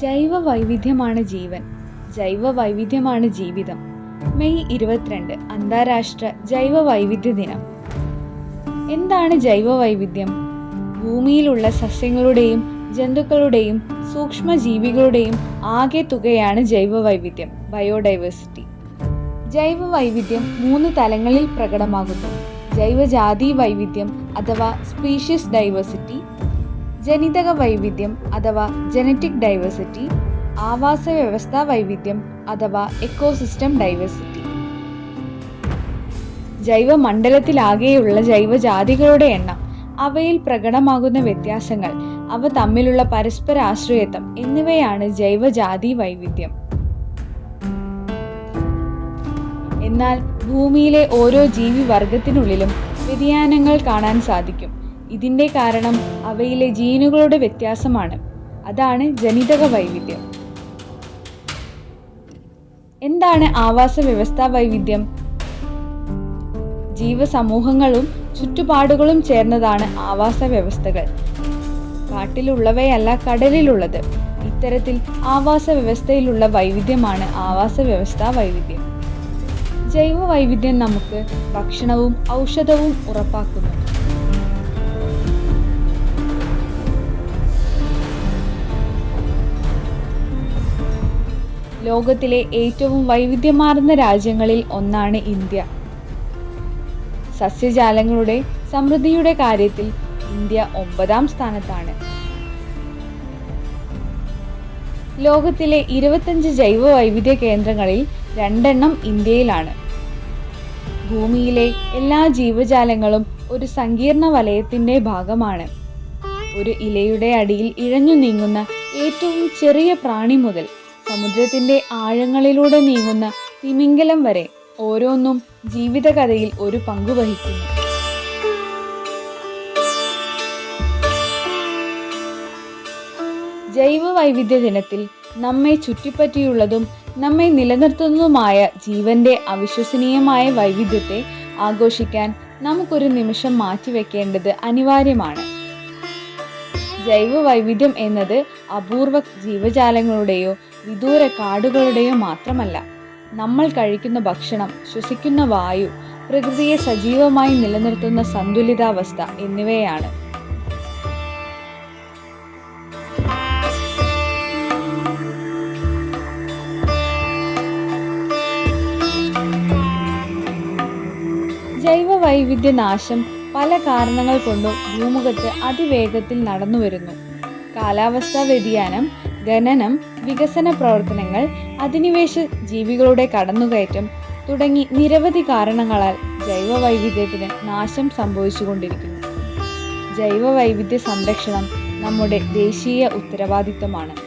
ജൈവ വൈവിധ്യമാണ് ജീവൻ. ജൈവ വൈവിധ്യമാണ് ജീവിതം. മെയ് ഇരുപത്തിരണ്ട് അന്താരാഷ്ട്ര ജൈവ വൈവിധ്യ ദിനം. എന്താണ് ജൈവ വൈവിധ്യം ഭൂമിയിലുള്ള സസ്യങ്ങളുടെയും ജന്തുക്കളുടെയും സൂക്ഷ്മജീവികളുടെയും ആകെ തുകയാണ് ജൈവ വൈവിധ്യം ബയോഡൈവേഴ്സിറ്റി. ജൈവ വൈവിധ്യം മൂന്ന് തലങ്ങളിൽ പ്രകടമാകുന്നു. ജൈവജാതി വൈവിധ്യം അഥവാ സ്പീഷ്യസ് ഡൈവേഴ്സിറ്റി ജനിതക വൈവിധ്യം അഥവാ ജനറ്റിക് ഡൈവേഴ്സിറ്റി ആവാസ വ്യവസ്ഥാ വൈവിധ്യം അഥവാ എക്കോസിസ്റ്റം ഡൈവേഴ്സിറ്റി ജൈവമണ്ഡലത്തിലാകെയുള്ള ജൈവജാതികളുടെ എണ്ണം അവയിൽ പ്രകടമാകുന്ന വ്യത്യാസങ്ങൾ അവ തമ്മിലുള്ള പരസ്പര ആശ്രയത്വം എന്നിവയാണ് ജൈവജാതി വൈവിധ്യം. എന്നാൽ ഭൂമിയിലെ ഓരോ ജീവി വർഗത്തിനുള്ളിലും വ്യതിയാനങ്ങൾ കാണാൻ സാധിക്കും. ഇതിന്റെ കാരണം അവയിലെ ജീനുകളുടെ വ്യത്യാസമാണ്. അതാണ് ജനിതക വൈവിധ്യം. എന്താണ് ആവാസ വ്യവസ്ഥാ വൈവിധ്യം? ജീവസമൂഹങ്ങളും ചുറ്റുപാടുകളും ചേർന്നതാണ് ആവാസ വ്യവസ്ഥകൾ. കാട്ടിലുള്ളവയല്ല കടലിലുള്ളത്. ഇത്തരത്തിൽ ആവാസ വ്യവസ്ഥയിലുള്ള വൈവിധ്യമാണ് ആവാസ വ്യവസ്ഥാ വൈവിധ്യം. ജൈവ വൈവിധ്യം നമുക്ക് ഭക്ഷണവും ഔഷധവും ഉറപ്പാക്കുന്നു. ലോകത്തിലെ ഏറ്റവും വൈവിധ്യമാർന്ന രാജ്യങ്ങളിൽ ഒന്നാണ് ഇന്ത്യ. സസ്യജാലങ്ങളുടെ സമൃദ്ധിയുടെ കാര്യത്തിൽ ഇന്ത്യ ഒമ്പതാം സ്ഥാനത്താണ്. ലോകത്തിലെ ഇരുപത്തഞ്ച് ജൈവ വൈവിധ്യ കേന്ദ്രങ്ങളിൽ രണ്ടെണ്ണം ഇന്ത്യയിലാണ്. ഭൂമിയിലെ എല്ലാ ജീവജാലങ്ങളും ഒരു സങ്കീർണ വലയത്തിന്റെ ഭാഗമാണ്. ഒരു ഇലയുടെ അടിയിൽ ഇഴഞ്ഞു നീങ്ങുന്ന ഏറ്റവും ചെറിയ പ്രാണി മുതൽ സമുദ്രത്തിന്റെ ആഴങ്ങളിലൂടെ നീങ്ങുന്ന തിമിംഗലം വരെ ഓരോന്നും ജീവിതകഥയിൽ ഒരു പങ്കു വഹിക്കുന്നു. ജൈവ വൈവിധ്യ ദിനത്തിൽ നമ്മെ ചുറ്റിപ്പറ്റിയുള്ളതും നമ്മെ നിലനിർത്തുന്നതുമായ ജീവന്റെ അവിശ്വസനീയമായ വൈവിധ്യത്തെ ആഘോഷിക്കാൻ നമുക്കൊരു നിമിഷം മാറ്റിവെക്കേണ്ടത് അനിവാര്യമാണ്. ജൈവ വൈവിധ്യം എന്നത് അപൂർവ ജീവജാലങ്ങളുടെയോ വിദൂര കാടുകളുടെയോ മാത്രമല്ല നമ്മൾ കഴിക്കുന്ന ഭക്ഷണം ശ്വസിക്കുന്ന വായു പ്രകൃതിയെ സജീവമായി നിലനിർത്തുന്ന സന്തുലിതാവസ്ഥ എന്നിവയാണ്. ജൈവ വൈവിധ്യ നാശം പല കാരണങ്ങൾ കൊണ്ടും ഭൂമുഖത്ത് അതിവേഗത്തിൽ നടന്നു വരുന്നു കാലാവസ്ഥാ വ്യതിയാനം ഖനനം വികസന പ്രവർത്തനങ്ങൾ അധിനിവേശ ജീവികളുടെ കടന്നുകയറ്റം തുടങ്ങി നിരവധി കാരണങ്ങളാൽ ജൈവ വൈവിധ്യത്തിന് നാശം സംഭവിച്ചുകൊണ്ടിരിക്കുന്നു. ജൈവ വൈവിധ്യ സംരക്ഷണം നമ്മുടെ ദേശീയ ഉത്തരവാദിത്തമാണ്